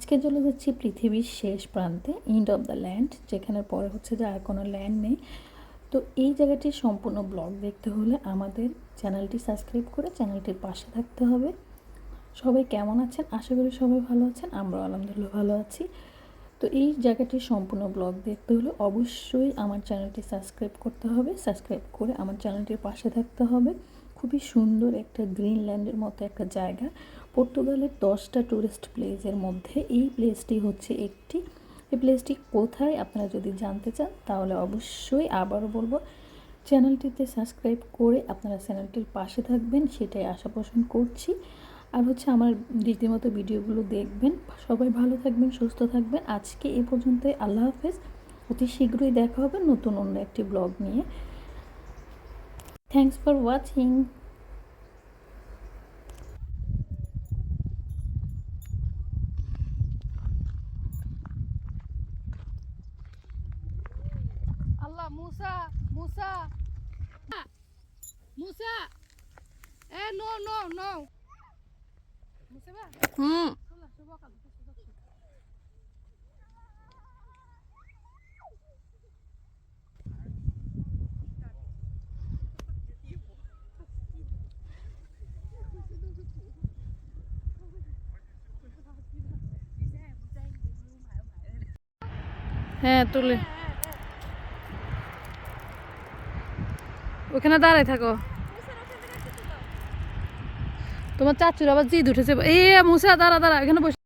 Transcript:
আজকে চলে যাচ্ছি পৃথিবীর শেষ প্রান্তে এন্ড অফ দ্য ল্যান্ড যেখানে পরে হচ্ছে যে আর কোনো ল্যান্ড নেই। তো এই জায়গাটির সম্পূর্ণ ব্লগ দেখতে হলে আমাদের চ্যানেলটি সাবস্ক্রাইব করে চ্যানেলটির পাশে থাকতে হবে। সবাই কেমন আছেন? আশা করি সবাই ভালো আছেন আমরা আলহামদুলিল্লাহ ভালো আছি। তো এই জায়গাটির সম্পূর্ণ ব্লগ দেখতে হলে অবশ্যই আমার চ্যানেলটি সাবস্ক্রাইব করতে হবে। সাবস্ক্রাইব করে আমার চ্যানেলটির পাশে থাকতে হবে। খুবই সুন্দর একটা গ্রিনল্যান্ডের মতো একটা জায়গা। পর্তুগালের দশটা টুরিস্ট প্লেসের মধ্যে এই প্লেসটি হচ্ছে একটি। এই প্লেসটি কোথায় আপনারা যদি জানতে চান, তাহলে অবশ্যই আবারও বলব চ্যানেলটিতে সাবস্ক্রাইব করে আপনারা চ্যানেলটির পাশে থাকবেন, সেটাই আশা পোষণ করছি। আর হচ্ছে আমার রীতিমতো ভিডিওগুলো দেখবেন। সবাই ভালো থাকবেন, সুস্থ থাকবেন। আজকে এ পর্যন্তই, আল্লাহ হাফেজ। অতি শীঘ্রই দেখা হবে নতুন অন্য একটি ব্লগ নিয়ে। Thanks for watching Allah Musa Musa. Musa. A no no no. Musa হুম। হ্যাঁ তুলে। ওখানে দাঁড়াই থাকো। তোমার চাচুর আবার জিদ উঠেছে। এ, মুসা, দাঁড়া দাঁড়া, এখানে বসে।